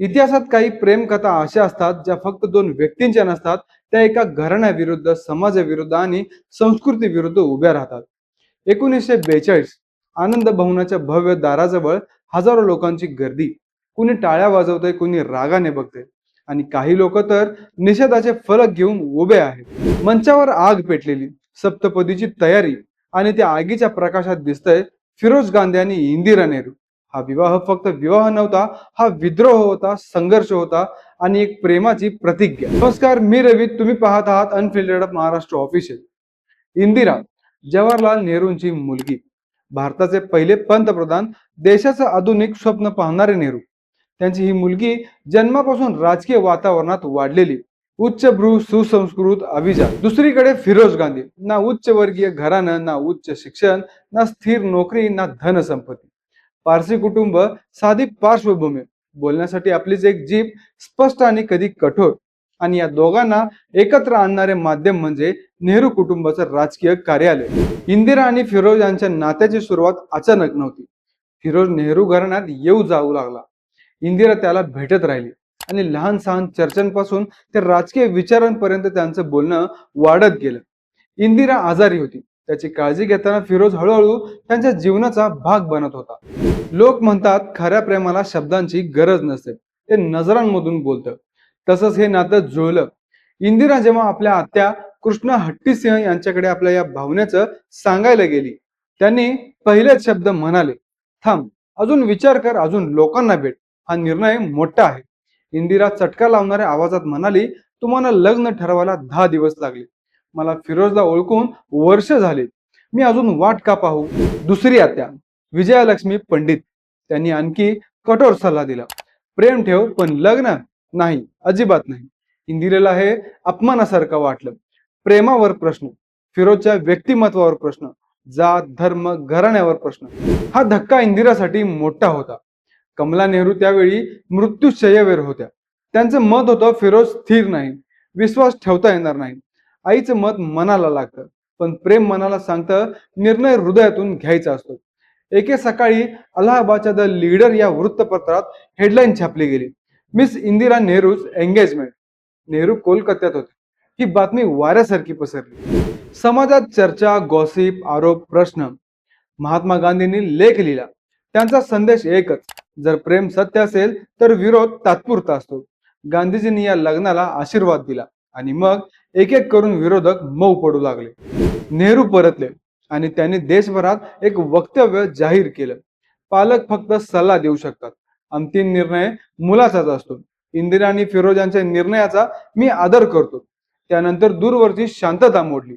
इतिहासात काही प्रेमकथा अशा असतात ज्या फक्त दोन व्यक्तींच्या नसतात त्या एका घराण्याविरुद्ध समाजाविरुद्ध आणि संस्कृती विरुद्ध उभ्या राहतात. एकोणीसशे बेचाळीस आनंद भवनाच्या भव्य दाराजवळ हजारो लोकांची गर्दी. कुणी टाळ्या वाजवतंय कुणी रागाने बघते आणि काही लोक तर निषेधाचे फलक घेऊन उभे आहेत. मंचावर आग पेटलेली सप्तपदीची तयारी आणि त्या आगीच्या प्रकाशात दिसतंय फिरोज गांधी आणि इंदिरा नेहरू. हा विवाह फक्त विवाह नव्हता हा विद्रोह होता संघर्ष होता आणि एक प्रेमाची प्रतिज्ञा. नमस्कार मी रवी तुम्ही पाहत आहात unfiltered of Maharashtra official Indira Jawaharlal नेहरूंची मुलगी भारताचे पहिले पंतप्रधान देशाचं आधुनिक स्वप्न पाहणारे नेहरू. त्यांची ही मुलगी जन्मापासून राजकीय वातावरणात वाढलेली उच्चभ्रू सुसंस्कृत अभिजात. दुसरीकडे फिरोज गांधी ना उच्च वर्गीय घराणं ना उच्च शिक्षण ना स्थिर नोकरी ना धनसंपत्ती. पारसी कुटुंब साधी पार्श्वभूमी. बोलण्यासाठी आपलीच एक जीभ स्पष्ट आणि कधी कठोर. आणि या दोघांना एकत्र आणणारे माध्यम म्हणजे नेहरू कुटुंबाचं राजकीय कार्यालय. इंदिरा आणि फिरोज यांच्या नात्याची सुरुवात अचानक नव्हती. फिरोज नेहरू घराण्यात येऊ जाऊ लागला. इंदिरा त्याला भेटत राहिली. आणि लहान सहान चर्चांपासून ते राजकीय विचारांपर्यंत त्यांचं बोलणं वाढत गेलं. इंदिरा आजारी होती. त्याची काळजी घेताना फिरोज हळूहळू त्यांच्या जीवनाचा भाग बनत होता. लोक म्हणतात खऱ्या प्रेमाला शब्दांची गरज नसते. ते नजरांमधून बोलतं. तसंच हे नातं जुळलं. इंदिरा जेव्हा आपल्या आत्या कृष्णा हट्टीसिंह यांच्याकडे आपल्या या भावनेचं सांगायला गेली त्यांनी पहिलेच शब्द म्हणाले थांब अजून विचार कर अजून लोकांना भेट. हा निर्णय मोठा आहे. इंदिरा चटका लावणाऱ्या आवाजात म्हणाली तुम्हाला लग्न ठरवायला दहा दिवस लागले. मला फिरोजला ओळखून वर्ष झाले. मी अजून वाट का पाहू? दुसरी आत्या विजयालक्ष्मी पंडित त्यांनी आणखी कठोर सल्ला दिला. प्रेम ठेव पण लग्न नाही अजिबात नाही. इंदिरेला हे अपमानासारखं वाटलं. प्रेमावर प्रश्न फिरोजच्या व्यक्तिमत्वावर प्रश्न जात धर्म घराण्यावर प्रश्न. हा धक्का इंदिरासाठी मोठा होता. कमला नेहरू त्यावेळी मृत्यूशय्यावर होत्या. त्यांचं मत होतं फिरोज स्थिर नाही विश्वास ठेवता येणार नाही. आईचं मत मनाला लागतं. पण प्रेम मनाला सांगतं निर्णय हृदयातून घ्यायचा असतो. एके सकाळी अलाहाबादच्या द लीडर या वृत्तपत्रात हेडलाईन छापली गेली. Miss Indira Nehru's engagement. Nehru कोलकात्यात होते. ही बातमी वाऱ्यासारखी पसरली. समाजात चर्चा गॉसिप आरोप प्रश्न. महात्मा गांधींनी लेख लिहिला. त्यांचा संदेश एकच. जर प्रेम सत्य असेल तर विरोध तात्पुरता असतो. गांधीजींनी या लग्नाला आशीर्वाद दिला. आणि मग एक एक करून विरोधक मऊ पडू लागले. नेहरू परतले आणि त्यांनी देशभरात एक वक्तव्य जाहीर केलं. पालक फक्त सल्ला देऊ शकतात. अंतिम निर्णय मुलाचाच असतो. इंदिरा आणि फिरोज यांच्या निर्णयाचा मी आदर करतो. त्यानंतर दूरवरची शांतता मोडली.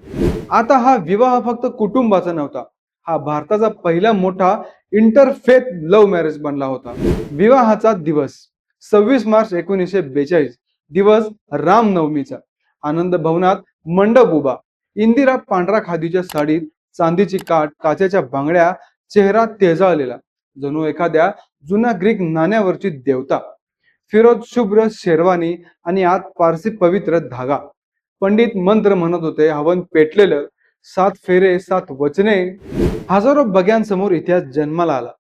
आता हा विवाह फक्त कुटुंबाचा नव्हता. हा भारताचा पहिला मोठा इंटरफेथ लव्ह मॅरेज बनला होता. विवाहाचा दिवस. सव्वीस मार्च एकोणीसशे बेचाळीस. दिवस रामनवमीचा. आनंद भवनात मंडप उभा. इंदिरा पांढरा खादीच्या साडीत चांदीची काठ काचेच्या बांगड्या चेहरा तेजाळलेला. जणू एखाद्या जुन्या ग्रीक नाण्यावरची देवता. फिरोज शुभ्र शेरवानी आणि आत पारसी पवित्र धागा. पंडित मंत्र म्हणत होते हवन पेटलेलं सात फेरे सात वचने. हजारो बग्यांसमोर इतिहास जन्माला आला.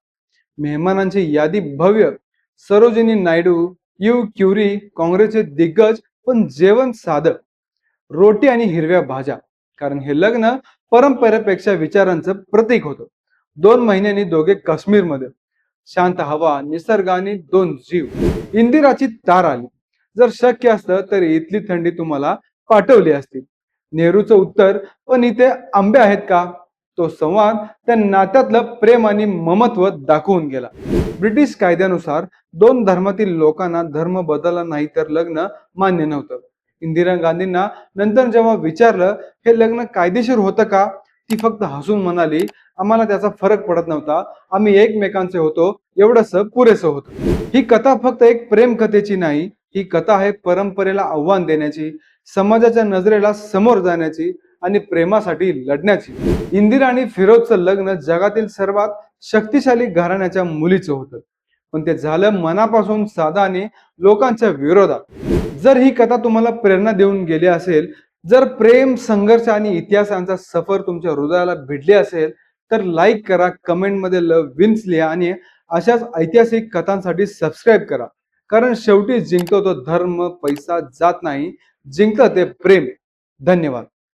मेहमानांची यादी भव्य. सरोजिनी नायडू यू क्युरी काँग्रेसचे दिग्गज पण जेवण साधं. रोटी आणि हिरव्या भाज्या. कारण हे लग्न परंपरेपेक्षा विचारांचं प्रतीक होतं. दोन महिन्यांनी दोघे काश्मीरमध्ये. शांत हवा निसर्ग आणि दोन जीव. इंदिराची तार आली. जर शक्य असतं तर इथली थंडी तुम्हाला पाठवली असती. नेहरूचं उत्तर पण इथे आंबे आहेत का? तो संवाद त्या नात्यातलं प्रेम आणि ममत्व दाखवून गेला. ब्रिटिश कायद्यानुसार दोन धर्मातील लोकांना धर्म बदलला नाही तर लग्न मान्य नव्हतं. इंदिरा गांधींना नंतर जेव्हा विचारलं हे लग्न कायदेशीर होतं का? ती फक्त हसून म्हणाली आम्हाला त्याचा फरक पडत नव्हता. आम्ही एकमेकांचे होतो एवढंच पुरेसं होतं. ही कथा फक्त एक प्रेम कथेची नाही ही कथा आहे परंपरेला आव्हान देण्याची समाजाच्या नजरेला समोर जाण्याची आणि प्रेमासाठी लढण्याची. इंदिरा आणि फिरोजचं लग्न जगातील सर्वात शक्तिशाली घराण्याच्या मुलीचं होतं. पण ते झालं मनापासून साधा आणि लोकांच्या विरोधात. जर ही कथा तुम्हाला प्रेरणा देऊन गेली असेल जर प्रेम संघर्ष आणि इतिहासांचा सफर तुमच्या हृदयाला भिडले असेल तर लाईक करा कमेंटमध्ये लव विन्स लिहा आणि अशाच ऐतिहासिक कथांसाठी सबस्क्राईब करा. कारण शेवटी जिंकतो तो धर्म पैसा जात नाही. जिंकतं ते प्रेम. धन्यवाद.